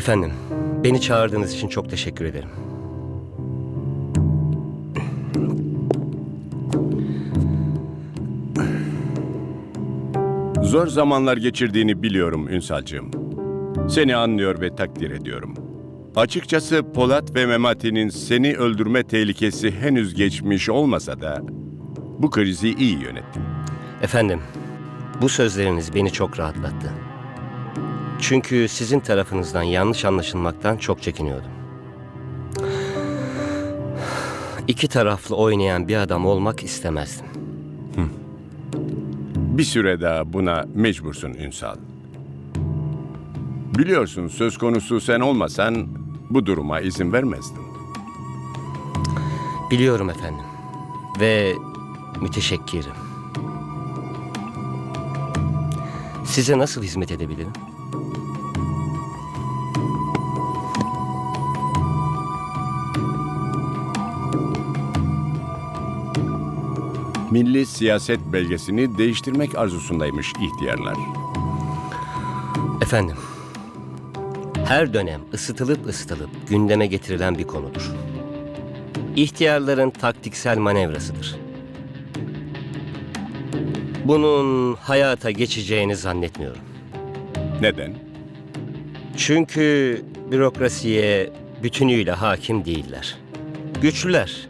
Efendim, beni çağırdığınız için çok teşekkür ederim. Zor zamanlar geçirdiğini biliyorum Ünsal'cığım. Seni anlıyor ve takdir ediyorum. Açıkçası Polat ve Memati'nin seni öldürme tehlikesi henüz geçmiş olmasa da bu krizi iyi yönettin. Efendim, bu sözleriniz beni çok rahatlattı. Çünkü sizin tarafınızdan yanlış anlaşılmaktan çok çekiniyordum. İki taraflı oynayan bir adam olmak istemezdim. Bir süre daha buna mecbursun Ünsal. Biliyorsun söz konusu sen olmasan bu duruma izin vermezdin. Biliyorum efendim. Ve müteşekkirim. Size nasıl hizmet edebilirim? Milli siyaset belgesini değiştirmek arzusundaymış ihtiyarlar. Efendim, her dönem ısıtılıp ısıtılıp gündeme getirilen bir konudur. İhtiyarların taktiksel manevrasıdır. Bunun hayata geçeceğini zannetmiyorum. Neden? Çünkü bürokrasiye bütünüyle hakim değiller. Güçlüler.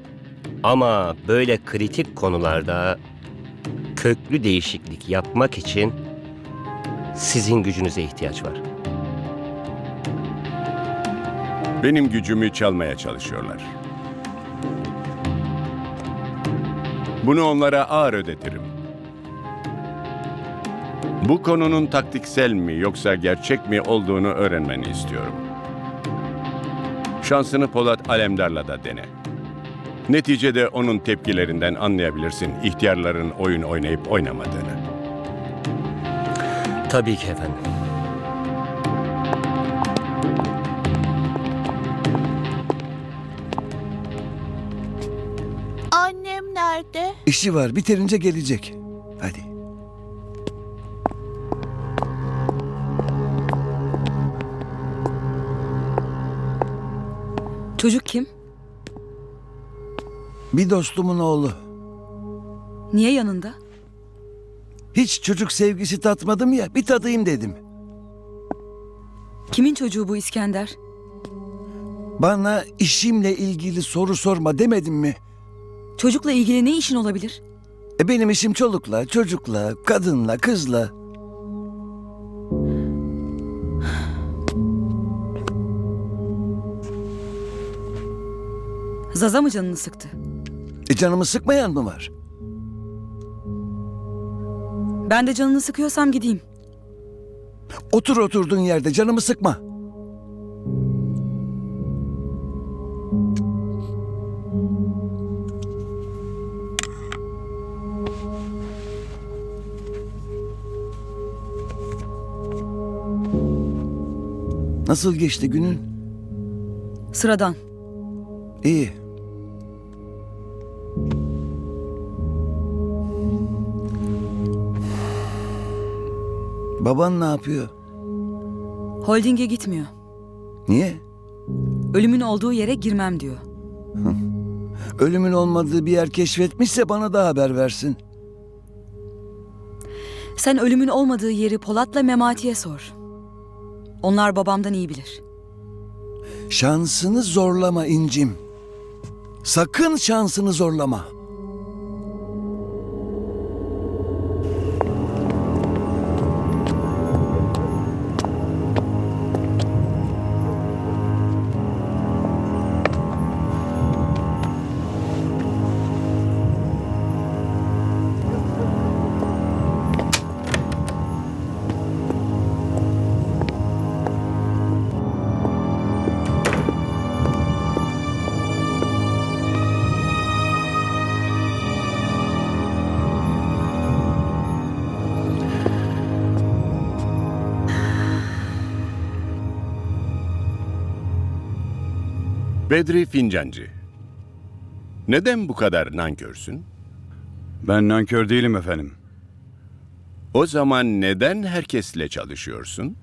Ama böyle kritik konularda köklü değişiklik yapmak için sizin gücünüze ihtiyaç var. Benim gücümü çalmaya çalışıyorlar. Bunu onlara ağır ödetirim. Bu konunun taktiksel mi yoksa gerçek mi olduğunu öğrenmeni istiyorum. Şansını Polat Alemdar'la da dene. Neticede onun tepkilerinden anlayabilirsin ihtiyarların oyun oynayıp oynamadığını. Tabii ki efendim. Annem nerede? İşi var bitirince gelecek. Hadi. Çocuk kim? Bir dostumun oğlu. Niye yanında? Hiç çocuk sevgisi tatmadım ya bir tadayım dedim. Kimin çocuğu bu İskender? Bana işimle ilgili soru sorma demedim mi? Çocukla ilgili ne işin olabilir? E benim işim çolukla, çocukla, kadınla, kızla. Zaza mı canını sıktı? E canımı sıkmayan mı var? Ben de canını sıkıyorsam gideyim. Otur oturduğun yerde canımı sıkma. Nasıl geçti günün? Sıradan. İyi. Baban ne yapıyor? Holding'e gitmiyor. Niye? Ölümün olduğu yere girmem diyor. Ölümün olmadığı bir yer keşfetmişse bana da haber versin. Sen ölümün olmadığı yeri Polat'la Memati'ye sor. Onlar babamdan iyi bilir. Şansını zorlama incim. Sakın şansını zorlama. Bedri Fincancı. Neden bu kadar nankörsün? Ben nankör değilim efendim. O zaman neden herkesle çalışıyorsun?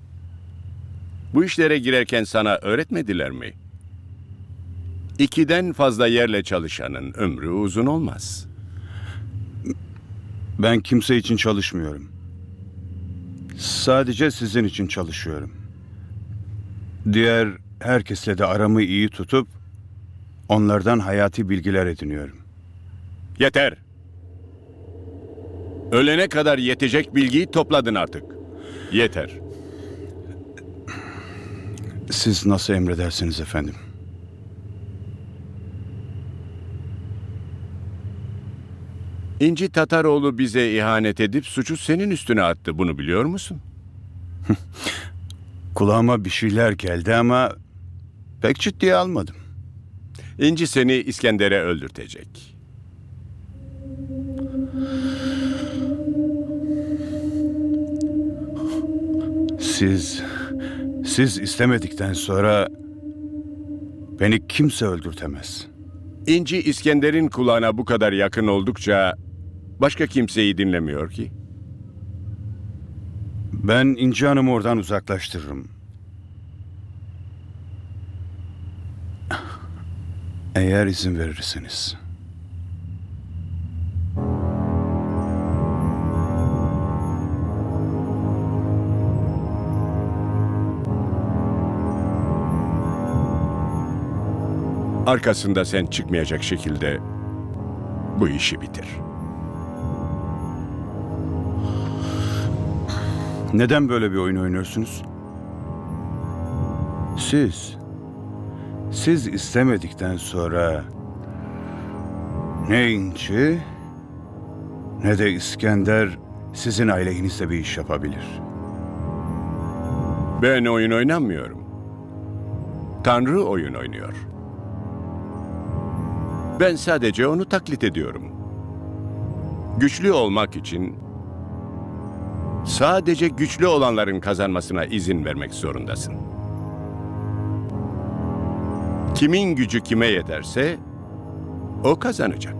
Bu işlere girerken sana öğretmediler mi? İkiden fazla yerle çalışanın ömrü uzun olmaz. Ben kimse için çalışmıyorum. Sadece sizin için çalışıyorum. Diğer herkesle de aramı iyi tutup onlardan hayati bilgiler ediniyorum. Yeter. Ölene kadar yetecek bilgiyi topladın artık. Yeter. Siz nasıl emredersiniz efendim? İnci Tataroğlu bize ihanet edip suçu senin üstüne attı. Bunu biliyor musun? Kulağıma bir şeyler geldi ama pek ciddiye almadım. İnci seni İskender'e öldürtecek. Siz, siz istemedikten sonra beni kimse öldürtemez. İnci İskender'in kulağına bu kadar yakın oldukça başka kimseyi dinlemiyor ki. Ben İnci Hanım'ı oradan uzaklaştırırım. Eğer izin verirseniz. Arkasında sen çıkmayacak şekilde bu işi bitir. Neden böyle bir oyun oynuyorsunuz? Siz, siz istemedikten sonra ne İnci ne de İskender sizin aleyhinizde bir iş yapabilir. Ben oyun oynamıyorum. Tanrı oyun oynuyor. Ben sadece onu taklit ediyorum. Güçlü olmak için sadece güçlü olanların kazanmasına izin vermek zorundasın. Kimin gücü kime yeterse o kazanacak.